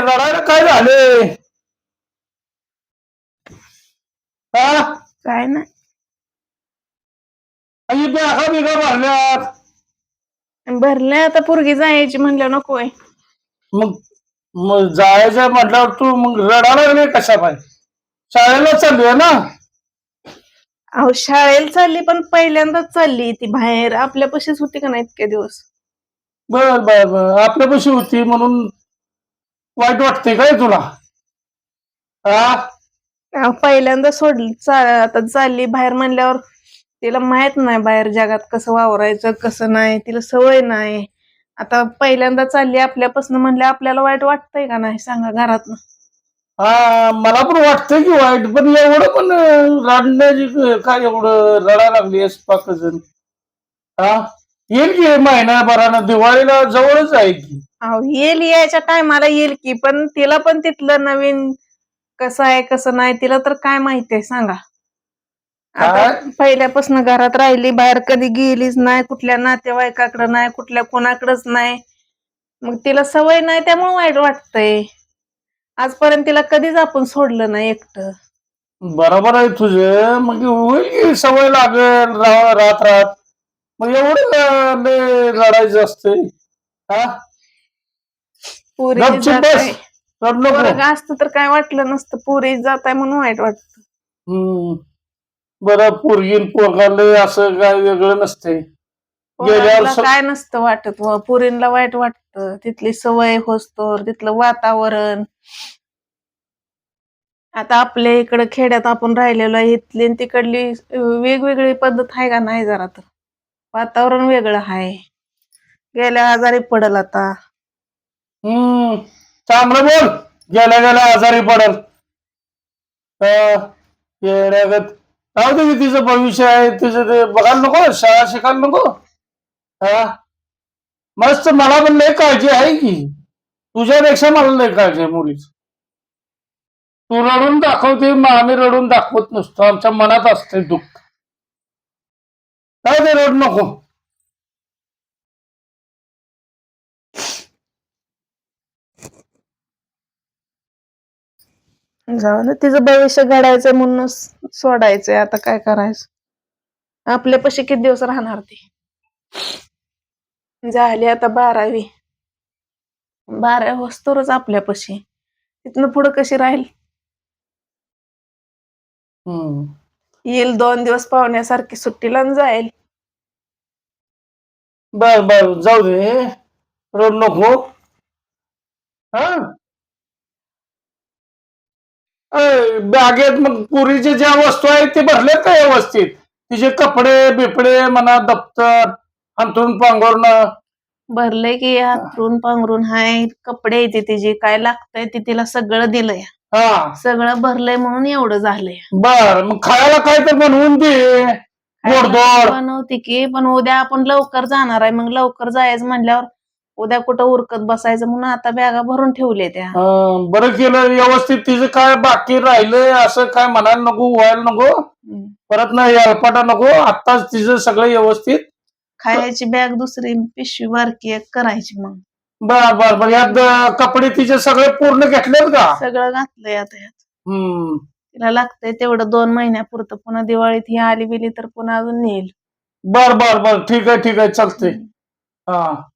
रडायला काय झाले? हा? काय नाही. आणि बॅगा बिगा भरल्यात. भरले आता पोरगी जायची म्हणलं नकोय. मग मग जायचं म्हटल्यावर तू मग रडायला लागले कशा पाय शाळेला चालली आहे ना? अहो शाळेला चालली पण पहिल्यांदाच चालली ती बाहेर. आपल्या पशीच होती का नाही इतके दिवस? बर बर बर. आपल्यापाशी होती म्हणून वाईट वाटते काय तुला? अहो, पहिल्यांदा सोडली. चा- आता चालली बाहेर म्हणल्यावर तिला माहीत नाही बाहेर जगात कसं वावरायचं कसं नाही. तिला सवय नाही. आता पहिल्यांदा चालली आपल्यापासून म्हणलं आपल्याला वाईट वाटतंय का नाही? सांगा घरात हा मला पण वाटतंय की वाईट पण एवढं पण अं, रडण्याची काय एवढं रडायला लागली आहेस पाकजण हा येईल की महिन्याभरानं दिवाळीला जवळच आहे की. अहो येईल यायच्या टायमाला येईल की पण तिला पण तिथलं नवीन कसं आहे कसं नाही तिला तर काय माहिती आहे सांगा. आता काय? पहिल्यापासून घरात राहिली बाहेर कधी गेलीच नाही कुठल्या नातेवाईकाकडे नाही कुठल्या कोणाकडेच नाही. मग तिला सवय नाही त्यामुळे वाईट वाटतंय. आजपर्यंत तिला कधीच आपण सोडलं नाही एकटं. बरोबर आहे तुझे. मग होईल की सवय लागेल राह राहत राहत मग एवढं रडायचं असते हा? पुरी गपचूप जात बस. आहे रड नको. वर्ग असतं तर काय वाटलं नसतं. पुरी जात आहे म्हणून वाईट वाटत. हम्म. बरं पोरगीन पोरगाले असं काय वेगळं नसते गेल्यावर पोरांना स- काय नसतं वाटत व. पुरीला वाईट वाटतं. तिथली सवय होस्तोर तिथलं वातावरण. आता आपल्या इकडं खेड्यात आपण राहिलेलो आहे. इथली आणि तिकडली अं, वेगवेगळी पद्धत आहे का नाही जरा तर? वातावरण वेगळं आहे गेल्या आजारी पडल आता. हम्म चांगलं बोल. गेल्या गेल्या आजारी पडल. अं, राहू दे की तिचं भविष्य आहे तिचं ते बघायला नको शाळा शिकायला नको. हा? मस्त मला पण लय काळजी आहे की. तुझ्यापेक्षा मला लय काळजी आहे मुलीच. तू रडून दाखवते मग आम्ही रडून दाखवत नसतो. आमच्या मनात असते दुःख. काय ते रड नको. जाऊ दे तिचं भविष्य घडायचं म्हणूनच सोडायचंय आता काय करायचं? आपल्यापाशी किती दिवस राहणार ती? झाली आता बारावी. बारावी वस्तूरच आपल्यापाशी तिथनं पुढं कशी राहील? हम्म. येईल दोन दिवस पाहुण्यासारखी सुट्टीला जाईल. बर बर जाऊ दे. रड नको. हा? अय, बॅगेत मग पुरीचे ज्या वस्तू आहेत ते भरले का व्यवस्थित? तिचे कपडे बिपडे म्हणा दप्तर अंथरून पांघरून. भरले की हातरून पांघरून. हाय कपडे येते तिची. काय लागतंय ते तिला सगळं दिलंय. हा. सगळं भरलंय म्हणून एवढं झालंय. बर मग खायला काय तर बनवून दे. गोडधोड बनवते की पण उद्या आपण लवकर जाणार आहे. मग लवकर जायचं म्हणल्यावर उद्या कुठं उरकत बसायचं म्हणून आता बॅगा भरून ठेवले त्या. अं, बरं केलं. व्यवस्थित तिचं काय बाकी राहिलंय असं काय म्हणायला नको व्हायला नको. हम्म. परत नाही यालपाटा नको. आत्ताच तिचं सगळं व्यवस्थित. खायची बॅग दुसरी पिशवी बारकी एक करायची मग. बर बर बर. यात अं, कपडे तिचे सगळे पूर्ण घेतलेत का? सगळं घातलंय आता यात. हम्म. तिला लागतंय तेवढं दोन महिन्यापुरतं. पुन्हा दिवाळीत ही आली बिली तर पुन्हा अजून नेईल. बर बर बर. ठीक आहे ठीक आहे. चालतंय. हा.